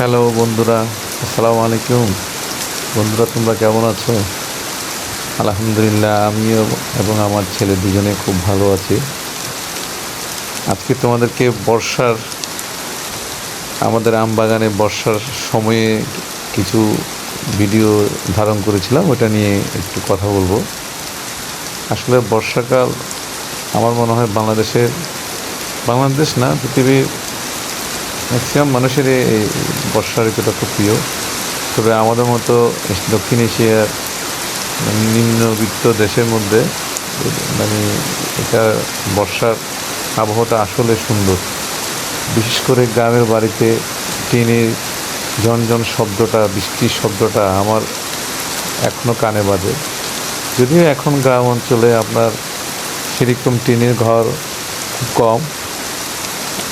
Hello বন্ধুরা, আসসালামু আলাইকুম। বন্ধুরা, তোমরা কেমন আছো? আলহামদুলিল্লাহ, আমিও এবং আমার ছেলে দুজনে খুব ভালো আছি। আজকে তোমাদেরকে বর্ষার, আমাদের আম বাগানে বর্ষার সময়ে কিছু ভিডিও ধারণ করেছিলাম, ওটা নিয়ে একটু কথা বলব। আসলে বর্ষাকাল আমার মনে হয় বাংলাদেশের, বাংলাদেশ না, পৃথিবীর ম্যাক্সিমাম মানুষের এই বর্ষা ঋতুটা খুব প্রিয়। তবে আমাদের মতো দক্ষিণ এশিয়ার নিম্নবিত্ত দেশের মধ্যে মানে এটা বর্ষার আবহাওয়াটা আসলে সুন্দর। বিশেষ করে গ্রামের বাড়িতে টিনের ঝনঝন শব্দটা, বৃষ্টির শব্দটা আমার এখনও কানে বাজে। যদিও এখন গ্রাম অঞ্চলে আপনার সেরকম টিনের ঘর খুব কম।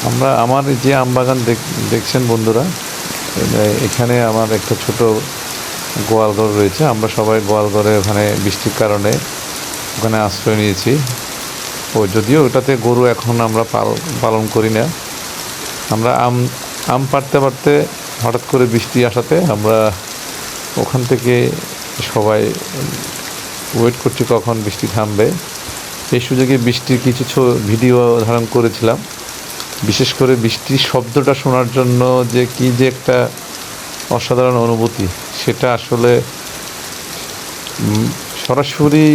আমরা, আমার যে আম বাগান দেখ- দেখছেন বন্ধুরা এখানে আমার একটা ছোট গোয়ালঘর রয়েছে। আমরা সবাই গোয়ালঘরে ওখানে বৃষ্টির কারণে ওখানে আশ্রয় নিয়েছি। ও, যদিও ওটাতে গরু এখন আমরা পাল, পালন করি না। আমরা আম আম পাড়তে পারতে হঠাৎ করে বৃষ্টি আসাতে আমরা ওখান থেকে সবাই ওয়েট করছি কখন বৃষ্টি থামবে। এই সুযোগে বৃষ্টির কিছু ভিডিও ধারণ করেছিলাম। বিশেষ করে বৃষ্টির শব্দটা শোনার জন্য যে কি যে একটা অসাধারণ অনুভূতি, সেটা আসলে সরাসরি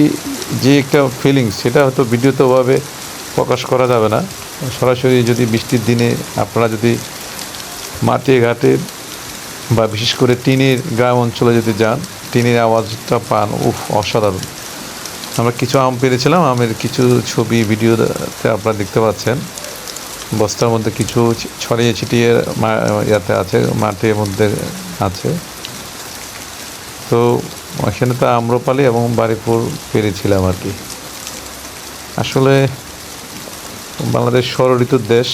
যে একটা ফিলিংস সেটা হয়তো ভিডিওতে ওভাবে প্রকাশ করা যাবে না। সরাসরি যদি বৃষ্টির দিনে আপনারা যদি মাঠে, ঘাটে বা বিশেষ করে টিনের গ্রাম অঞ্চলে যদি যান, টিনের আওয়াজটা পান, উফ, অসাধারণ। আমরা কিছু আম পেরেছিলাম, আমের কিছু ছবি ভিডিওতে আপনারা দেখতে পাচ্ছেন। বস্তার মধ্যে কিছু ছড়িয়ে ছিটিয়ে ইয়াতে আছে, মাটির মধ্যে আছে। তো এখানে তো আম্রপালি এবং বাড়িপুর পেরেছিলাম আর কি। আসলে বাংলাদেশ ষড় ঋতুর দেশ।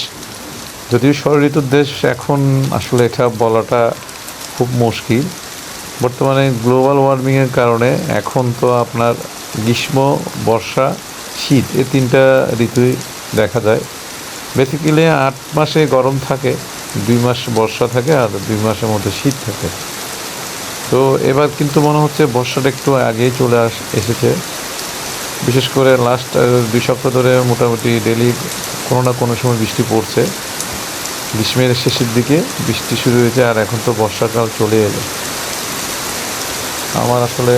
যদিও ষড় ঋতুর দেশ এখন আসলে এটা বলাটা খুব মুশকিল। বর্তমানে গ্লোবাল ওয়ার্মিংয়ের কারণে এখন তো আপনার গ্রীষ্ম, বর্ষা, শীত, এই তিনটা ঋতুই দেখা যায়। বেসিক্যালি আট মাসে গরম থাকে, দুই মাস বর্ষা থাকে আর দুই মাসের মধ্যে শীত থাকে। তো এবার কিন্তু মনে হচ্ছে বর্ষাটা একটু আগেই চলে আস, এসেছে। বিশেষ করে লাস্ট দুই সপ্তাহ ধরে মোটামুটি ডেলি কোনো না কোনো সময় বৃষ্টি পড়ছে। গ্রীষ্মের শেষের দিকে বৃষ্টি শুরু হয়েছে আর এখন তো বর্ষাকাল চলে এলো। আমার আসলে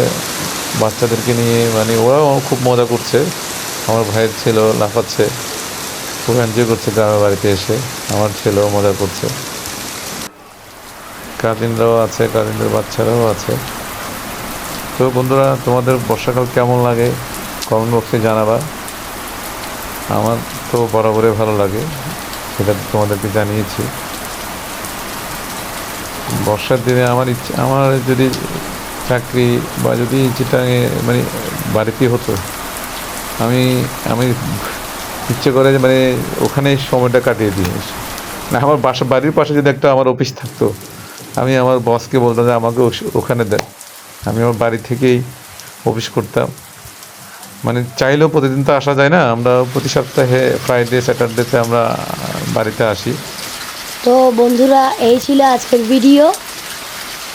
বাচ্চাদেরকে নিয়ে মানে ওরাও খুব মজা করছে। আমার ভাইয়ের ছেলেও লাফাচ্ছে। খুব এনজয় করছে গ্রামের বাড়িতে এসে। আমার ছেলেও মজা করছে। কাজিনরাও আছে, কাজিনদের বাচ্চারাও আছে। তো বন্ধুরা, তোমাদের বর্ষাকাল কেমন লাগে? কমেন্ট বক্সে জানাবা। আমার তো বরাবরই ভালো লাগে, সেটা তোমাদেরকে জানিয়েছি। বর্ষার দিনে আমার ইচ্ছে, আমার যদি চাকরি বা যদি যেটা মানে বাড়িতে হতো, আমি আমি ইচ্ছে করে মানে ওখানে সময়টা কাটিয়ে দিই না, আমার বাসা, বাড়ির পাশে যদি একটা আমার অফিস থাকতো, আমি আমার বসকে বলতাম যে আমাকে ওখানে দেন। আমি আমার বাড়ি থেকেই অফিস করতাম। মানে চাইলেও প্রতিদিন তো আসা যায় না। আমরা প্রতি সপ্তাহে ফ্রাইডে স্যাটারডেতে আমরা বাড়িতে আসি। তো বন্ধুরা, এই ছিল আজকের ভিডিও।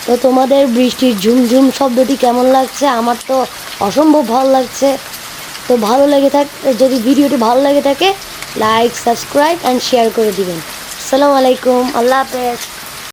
তো তোমাদের বৃষ্টির ঝুমঝুম শব্দটি কেমন লাগছে? আমার তো অসম্ভব ভালো লাগছে। তো ভালো লেগে থাক, যদি ভিডিওটি ভালো লেগে থাকে লাইক সাবস্ক্রাইব অ্যান্ড শেয়ার করে দিবেন। আসসালামু আলাইকুম, আল্লাহ হাফেজ।